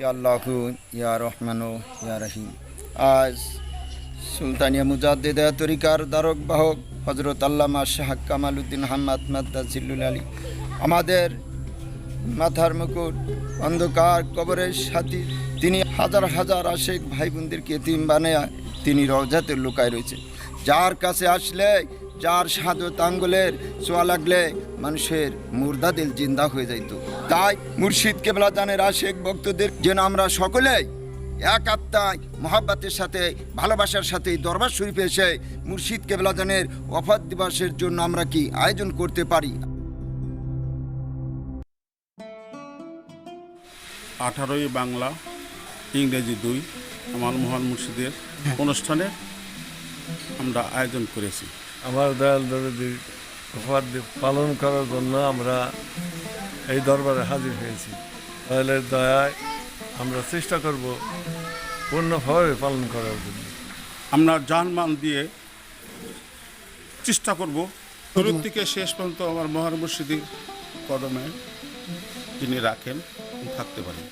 ইয়া আজ সুলতানিয়া মুজাদ্দিদা তরিকার দ্বারক বাহক হজরত আল্লামা শাহ কামাল উদ্দিন হাম্মাদ মাদ্দাজিল্লুল আলী আমাদের মাথার মুকুট, অন্ধকার কবরের সাথী, তিনি হাজার হাজার আশেক ভাই বোনদেরকে এতিম বানায় তিনি রওজাতে লুকায় রয়েছে। যার কাছে আসলে, যার সাদত আঙ্গুলের চোয়া লাগলে মানুষের মুর্দা দিল জিন্দা হয়ে যাইত। তাই মুর্শিদ কেবলা দানের আশেক ভক্তদের যেন আমরা সকলেই এক আত্মায় মহাব্বাতের সাথে ভালোবাসার সাথে দরবার শরীফে এসে মুর্শিদ কেবলাদানের ওফাত দিবসের জন্য আমরা কি আয়োজন করতে পারি? আঠারোই বাংলা ইংরেজি দুই আমার মহান মুর্শিদের অনুষ্ঠানে আমরা আয়োজন করেছি। আমার দয়াল দরদি পালন করার জন্য আমরা এই দরবারে হাজির হয়েছি। তাহলে দয়ায় আমরা চেষ্টা করব পূর্ণভাবে পালন করার জন্য। আমরা জানমান দিয়ে চেষ্টা করব। শুরু থেকে শেষ পর্যন্ত আমার মহান মুর্শিদি কদমে তিনি রাখেন থাকতে পারেন।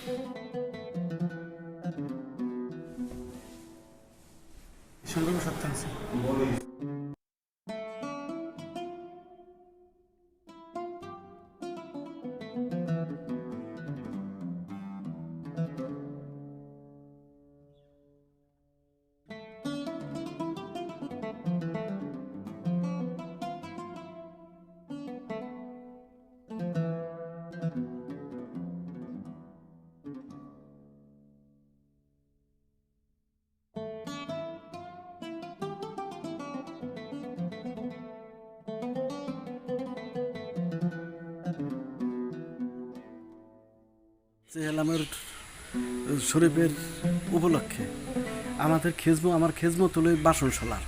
চেহালামের শরীফের উপলক্ষে। আমাদের খেজমো, আমার খেজমত তুলে বাসনশালার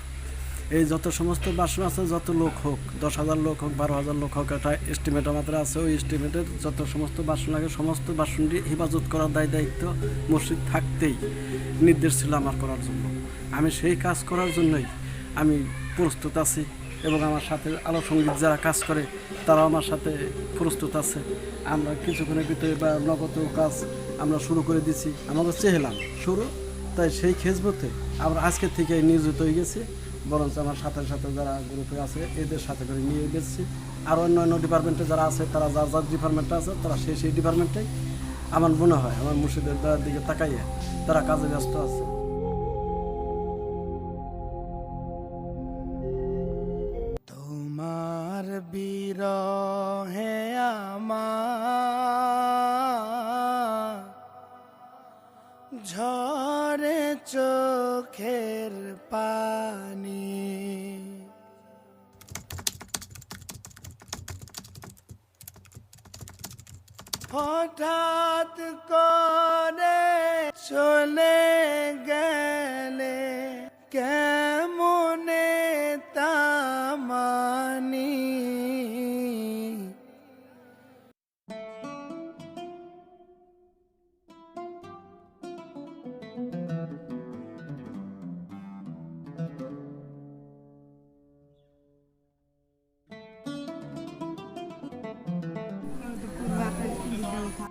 এই যত সমস্ত বাসন আছে, যত লোক হোক, দশ হাজার লোক হোক, বারো হাজার লোক হোক, একটা এস্টিমেট আমাদের আছে, ওই এস্টিমেটের যত সমস্ত বাসন লাগে, সমস্ত বাসনটি হেফাজত করার দায় দায়িত্ব মসজিদ থাকতেই নির্দেশ ছিল আমার করার জন্য। আমি সেই কাজ করার জন্যই আমি প্রস্তুত আছি। এবং আমার সাথে আলো সংগীত যারা কাজ করে তারা আমার সাথে প্রস্তুত আছে। আমরা কিছুক্ষণের ভিতরে বা নগদ কাজ আমরা শুরু করে দিছি। আমাদের চেহেলাম শুরু, তাই সেই খেজমতে আমরা আজকে থেকে নিয়োজিত হয়ে গেছি। বরঞ্চ আমার সাথে সাথে যারা গ্রুপে আছে, এদের সাথে করে নিয়ে গেছি। আর অন্য অন্য ডিপার্টমেন্টে যারা আছে, তারা যার যার ডিপার্টমেন্টে আছে, তারা সেই সেই ডিপার্টমেন্টে আমার মনে হয়, আমার মুর্শিদের দিকে তাকাইয়ে তারা কাজে ব্যস্ত আছে। আমার। ঝরে চোখের পানি। হঠাৎ করে চলে গেলে うか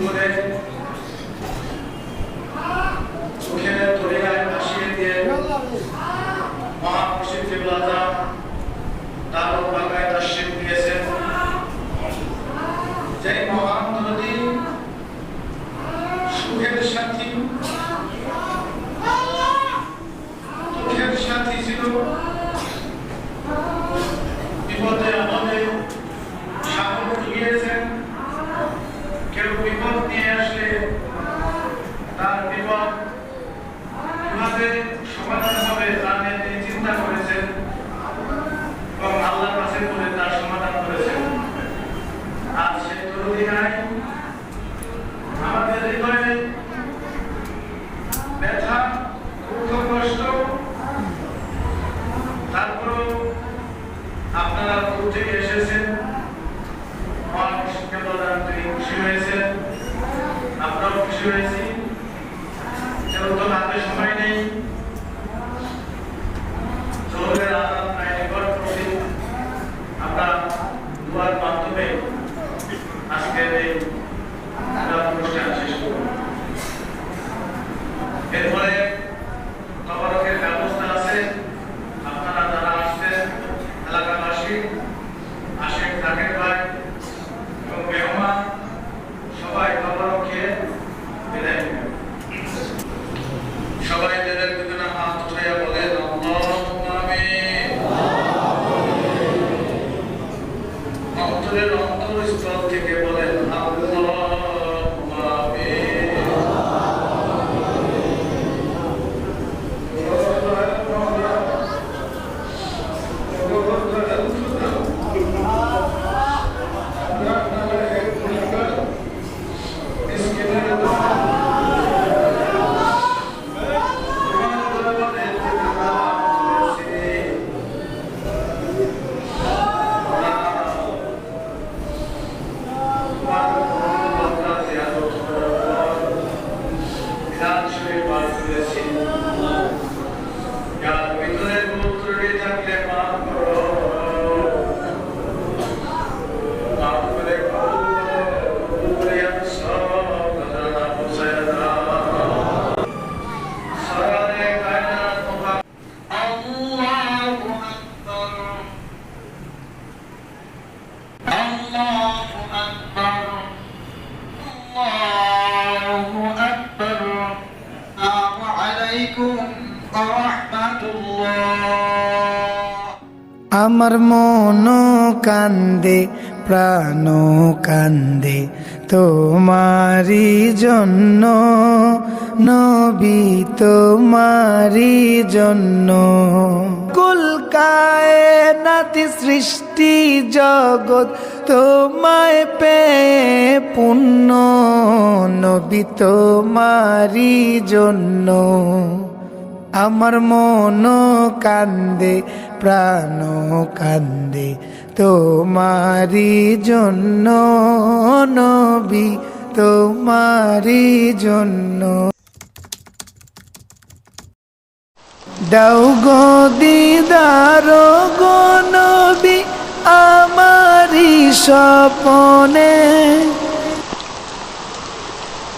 করে চোখে ভাসিয়ে দিয়ে মহাপুরুষের তার বাগায় দিয়েছেন যে মহান নদী সুখের সাথী, দুঃখের সাথী ছিল You. find another আমার মন কান্দে প্রাণ কান্দে তোমারি জন্য, নবী তোমারি জন্য। কুলকায় নাতি সৃষ্টি জগৎ তোমায় পে পুণ্য, নবী তোমারি জন্য। আমার মন কান্দে প্রাণ কান্দে। তোমারি জন্য নবী তোমারি জন্য। দাও গো দিদার, গো নবী আমারি স্বপনে।